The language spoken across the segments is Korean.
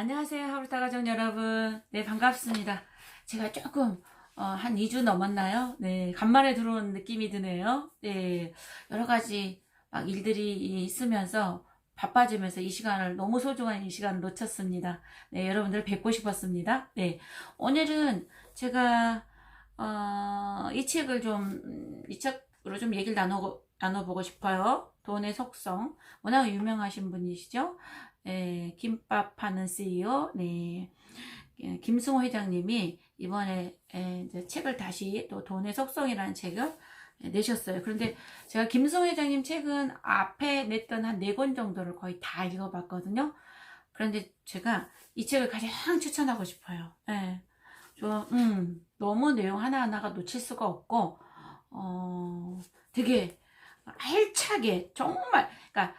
안녕하세요. 하루타 가족 여러분. 네, 반갑습니다. 제가 조금, 어, 한 2주 넘었나요? 네, 간만에 들어온 느낌이 드네요. 네, 여러 가지 막 일들이 있으면서 바빠지면서 이 시간을, 너무 소중한 이 시간을 놓쳤습니다. 네, 여러분들 뵙고 싶었습니다. 네, 오늘은 제가, 어, 이 책을 좀, 음, 이 책으로 좀 얘기를 나누고, 나눠보고 싶어요. 돈의 속성. 워낙 유명하신 분이시죠? 예, 김밥 파는 CEO, 네, 예, 김승호 회장님이 이번에 예, 책을 다시 또 돈의 속성이라는 책을 예, 내셨어요. 그런데 제가 김승호 회장님 책은 앞에 냈던 한 네 권 정도를 거의 다 읽어봤거든요. 그런데 제가 이 책을 가장 추천하고 싶어요. 예, 좀, 음, 너무 내용 하나하나가 놓칠 수가 없고, 어, 되게 알차게, 정말, 그러니까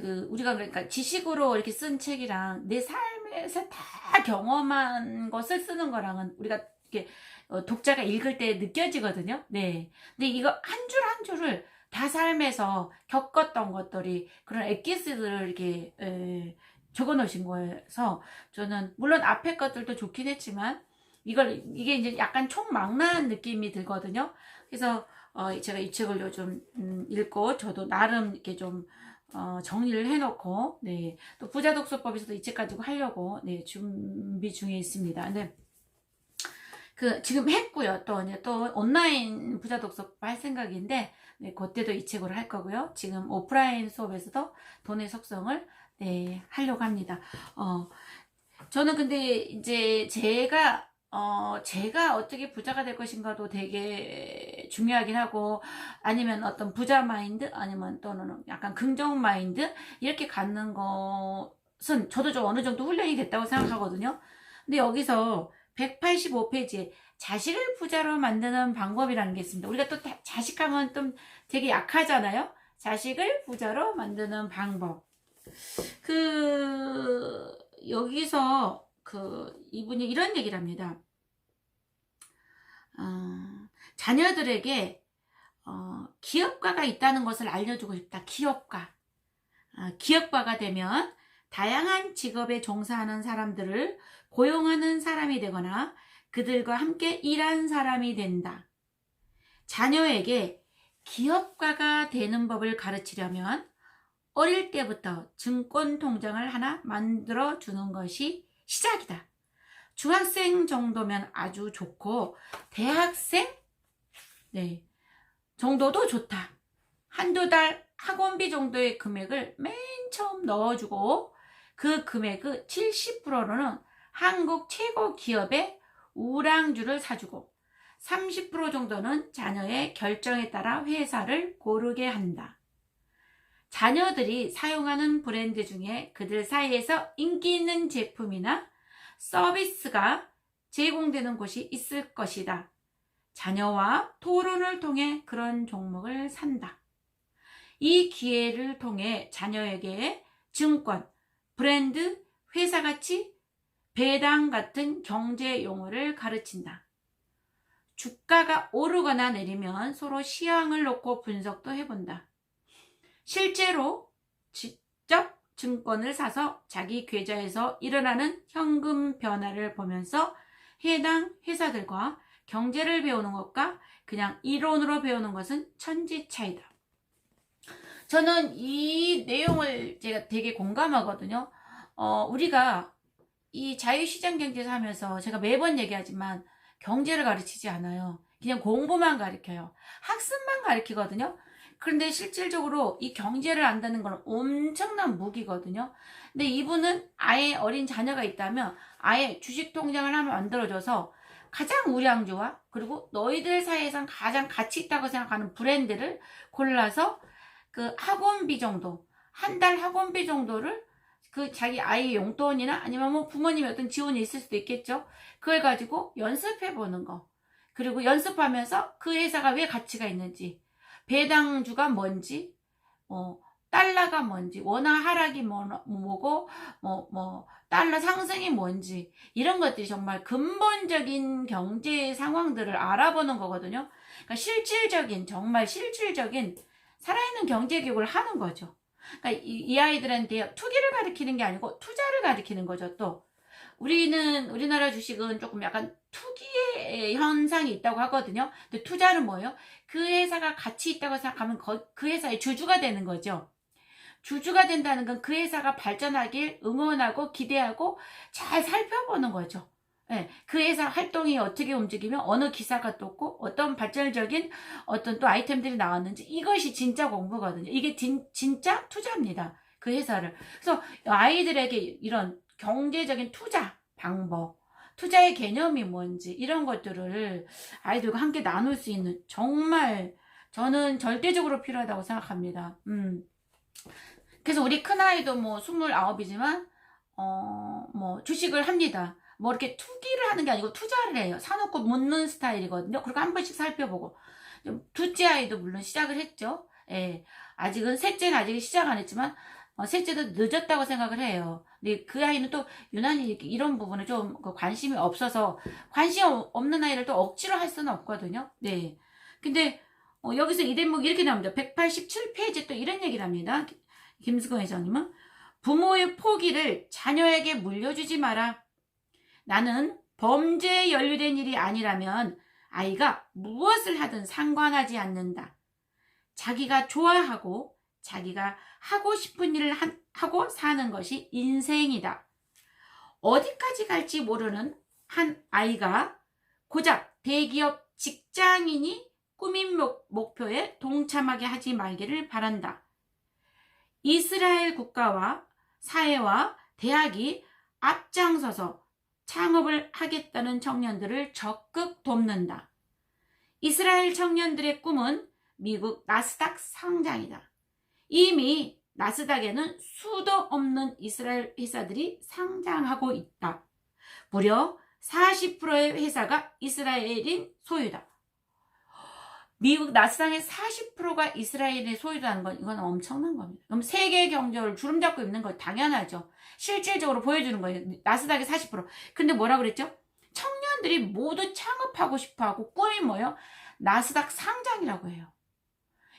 그 우리가 그러니까 지식으로 이렇게 쓴 책이랑 내 삶에서 다 경험한 것을 쓰는 거랑은 우리가 이렇게 어, 독자가 읽을 때 느껴지거든요. 네. 근데 이거 한 줄 한 줄을 다 삶에서 겪었던 것들이 그런 엑기스들을 이렇게 에, 적어 놓으신 거여서 저는 물론 앞에 것들도 좋긴 했지만 이걸 이게 이제 약간 총망라한 느낌이 들거든요. 그래서 어, 제가 이 책을 요즘 음, 읽고 저도 나름 이렇게 좀 어, 정리를 해놓고, 네. 또 부자 독서법에서도 이 책 가지고 하려고, 네, 준비 중에 있습니다. 근데, 그, 지금 했고요. 또, 이제 또 온라인 부자 독서법 할 생각인데, 네, 그때도 이 책으로 할 거고요. 지금 오프라인 수업에서도 돈의 속성을, 네, 하려고 합니다. 어, 저는 근데 이제 제가 어, 제가 어떻게 부자가 될 것인가도 되게 중요하긴 하고, 아니면 어떤 부자 마인드, 아니면 또는 약간 긍정 마인드, 이렇게 갖는 것은 저도 좀 어느 정도 훈련이 됐다고 생각하거든요. 근데 여기서 185페이지에 자식을 부자로 만드는 방법이라는 게 있습니다. 우리가 또 다- 자식하면 좀 되게 약하잖아요? 자식을 부자로 만드는 방법. 그, 여기서 그 이분이 이런 얘기를 합니다. 어, 자녀들에게 어, 기업가가 있다는 것을 알려주고 싶다. 기업가. 어, 기업가가 되면 다양한 직업에 종사하는 사람들을 고용하는 사람이 되거나 그들과 함께 일한 사람이 된다. 자녀에게 기업가가 되는 법을 가르치려면 어릴 때부터 증권 통장을 하나 만들어 주는 것이 시작이다. 중학생 정도면 아주 좋고, 대학생? 네. 정도도 좋다. 한두 달 학원비 정도의 금액을 맨 처음 넣어주고, 그 금액의 70%는 한국 최고 기업의 우량주를 사주고, 30% 정도는 자녀의 결정에 따라 회사를 고르게 한다. 자녀들이 사용하는 브랜드 중에 그들 사이에서 인기 있는 제품이나 서비스가 제공되는 곳이 있을 것이다. 자녀와 토론을 통해 그런 종목을 산다. 이 기회를 통해 자녀에게 증권, 브랜드, 회사 가치, 배당 같은 경제 용어를 가르친다. 주가가 오르거나 내리면 서로 시황을 놓고 분석도 해본다. 실제로 직접 증권을 사서 자기 계좌에서 일어나는 현금 변화를 보면서 해당 회사들과 경제를 배우는 것과 그냥 이론으로 배우는 것은 천지 차이다. 저는 이 내용을 제가 되게 공감하거든요. 어, 우리가 이 자유시장 경제에서 하면서 제가 매번 얘기하지만 경제를 가르치지 않아요. 그냥 공부만 가르쳐요. 학습만 가르치거든요. 그런데 실질적으로 이 경제를 안다는 건 엄청난 무기거든요. 근데 이분은 아예 어린 자녀가 있다면 아예 주식 통장을 하나 만들어줘서 가장 우량주와 그리고 너희들 사이에선 가장 가치 있다고 생각하는 브랜드를 골라서 그 학원비 정도, 한 달 학원비 정도를 그 자기 아이의 용돈이나 아니면 뭐 부모님의 어떤 지원이 있을 수도 있겠죠. 그걸 가지고 연습해 보는 거. 그리고 연습하면서 그 회사가 왜 가치가 있는지, 배당주가 뭔지, 어, 달러가 뭔지, 원화 하락이 뭐, 뭐고, 뭐, 뭐, 달러 상승이 뭔지, 이런 것들이 정말 근본적인 경제 상황들을 알아보는 거거든요. 그러니까 실질적인, 정말 실질적인 살아있는 경제 교육을 하는 거죠. 그러니까 이, 이 아이들한테 투기를 가리키는 게 아니고 투자를 가리키는 거죠, 또. 우리는, 우리나라 주식은 조금 약간 투기의 현상이 있다고 하거든요. 근데 투자는 뭐예요? 그 회사가 가치 있다고 생각하면 거- 그 회사의 주주가 되는 거죠. 주주가 된다는 건 그 회사가 발전하길 응원하고 기대하고 잘 살펴보는 거죠. 예, 그 회사 활동이 어떻게 움직이면 어느 기사가 떴고 어떤 발전적인 어떤 또 아이템들이 나왔는지 이것이 진짜 공부거든요. 이게 진, 진짜 투자입니다. 그 회사를. 그래서 아이들에게 이런 경제적인 투자 방법, 투자의 개념이 뭔지 이런 것들을 아이들과 함께 나눌 수 있는 정말 저는 절대적으로 필요하다고 생각합니다. 음. 그래서 우리 큰아이도 뭐 29이지만 어, 뭐 주식을 합니다. 뭐 이렇게 투기를 하는 게 아니고 투자를 해요. 사놓고 묻는 스타일이거든요. 그리고 한 번씩 살펴보고. 둘째 아이도 물론 시작을 했죠. 예. 아직은 셋째는 아직 시작 안 했지만 어, 셋째도 늦었다고 생각을 해요. 근데 그 아이는 또 유난히 이런 부분에 좀그 관심이 없어서 관심 없는 아이를 또 억지로 할 수는 없거든요. 네. 근데 어, 여기서 이 대목이 이렇게 나옵니다. 187페이지 또 이런 얘기를 합니다. 김수건 회장님은 부모의 포기를 자녀에게 물려주지 마라. 나는 범죄에 연루된 일이 아니라면 아이가 무엇을 하든 상관하지 않는다. 자기가 좋아하고 자기가 하고 싶은 일을 한- 하고 사는 것이 인생이다. 어디까지 갈지 모르는 한 아이가 고작 대기업 직장인이 꾸민 목- 목표에 동참하게 하지 말기를 바란다. 이스라엘 국가와 사회와 대학이 앞장서서 창업을 하겠다는 청년들을 적극 돕는다. 이스라엘 청년들의 꿈은 미국 나스닥 상장이다. 이미 나스닥에는 수도 없는 이스라엘 회사들이 상장하고 있다. 무려 40%의 회사가 이스라엘인 소유다. 미국 나스닥의 40%가 이스라엘의 소유라는 건 이건 엄청난 겁니다. 그럼 세계 경제를 주름 잡고 있는 거 당연하죠. 실질적으로 보여주는 거예요. 나스닥의 40%. 근데 뭐라 그랬죠? 청년들이 모두 창업하고 싶어 하고 꿈이 뭐예요? 나스닥 상장이라고 해요.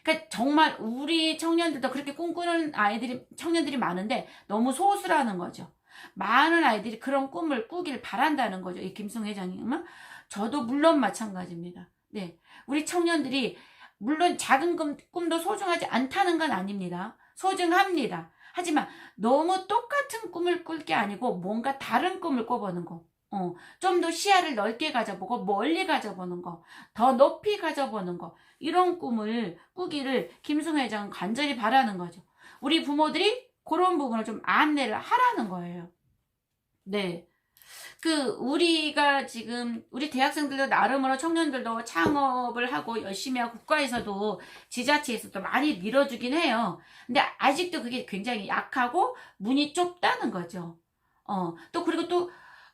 그러니까 정말 우리 청년들도 그렇게 꿈꾸는 아이들이 청년들이 많은데 너무 소수라는 거죠. 많은 아이들이 그런 꿈을 꾸길 바란다는 거죠. 이 김승 회장님은 저도 물론 마찬가지입니다. 네, 우리 청년들이 물론 작은 꿈, 꿈도 소중하지 않다는 건 아닙니다. 소중합니다. 하지만 너무 똑같은 꿈을 꿀 게 아니고 뭔가 다른 꿈을 꿔보는 거. 어, 좀 더 시야를 넓게 가져보고 멀리 가져보는 거, 더 높이 가져보는 거, 이런 꿈을 꾸기를 김승 회장은 간절히 바라는 거죠. 우리 부모들이 그런 부분을 좀 안내를 하라는 거예요. 네. 그, 우리가 지금, 우리 대학생들도 나름으로 청년들도 창업을 하고 열심히 하고 국가에서도 지자체에서도 많이 밀어주긴 해요. 근데 아직도 그게 굉장히 약하고 문이 좁다는 거죠. 어, 또 그리고 또,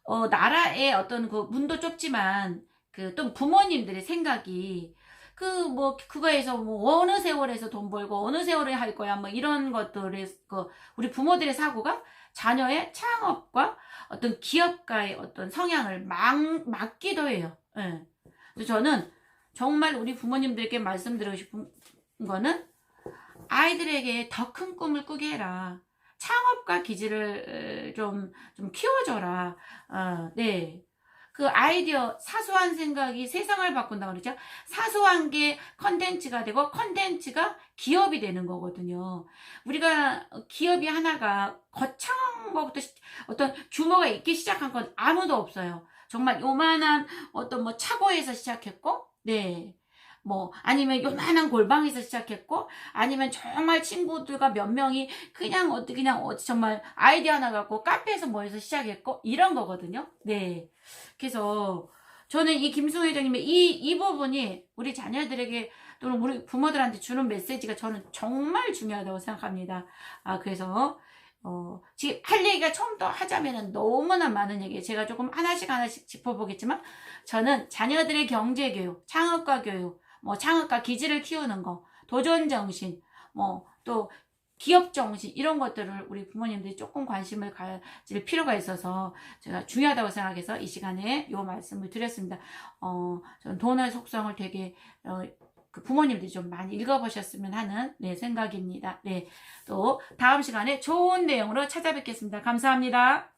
어, 나라의 어떤 그 문도 좁지만 그 또 부모님들의 생각이 그 뭐 그거에서 뭐 어느 세월에서 돈 벌고 어느 세월에 할 거야 뭐 이런 것들의 그 우리 부모들의 사고가 자녀의 창업과 어떤 기업가의 어떤 성향을 막 막기도 해요. 예. 그래서 저는 정말 우리 부모님들께 말씀드리고 싶은 거는 아이들에게 더 큰 꿈을 꾸게 해라. 창업가 기질을 좀, 좀 키워줘라. 어, 네. 그 아이디어, 사소한 생각이 세상을 바꾼다고 그러죠. 사소한 게 컨텐츠가 되고 컨텐츠가 기업이 되는 거거든요. 우리가 기업이 하나가 거창한 것부터 시- 어떤 규모가 있기 시작한 건 아무도 없어요. 정말 요만한 어떤 뭐 차고에서 시작했고, 네. 뭐 아니면 요만한 골방에서 시작했고 아니면 정말 친구들과 몇 명이 그냥 어떻게 그냥 어 정말 아이디어 하나 갖고 카페에서 모여서 시작했고 이런 거거든요. 네. 그래서 저는 이 김승호 회장님의 이, 이 부분이 우리 자녀들에게 또는 우리 부모들한테 주는 메시지가 저는 정말 중요하다고 생각합니다. 아, 그래서, 어, 지금 할 얘기가 처음부터 하자면은 너무나 많은 얘기, 제가 조금 하나씩 하나씩 짚어보겠지만, 저는 자녀들의 경제교육, 창업가 교육, 뭐 창업가 기질을 키우는 거, 도전 정신, 뭐 또 기업 정신 이런 것들을 우리 부모님들이 조금 관심을 가질 필요가 있어서 제가 중요하다고 생각해서 이 시간에 요 말씀을 드렸습니다. 어, 저는 돈의 속성을 되게 어, 그 부모님들이 좀 많이 읽어보셨으면 하는 네, 생각입니다. 네, 또 다음 시간에 좋은 내용으로 찾아뵙겠습니다. 감사합니다.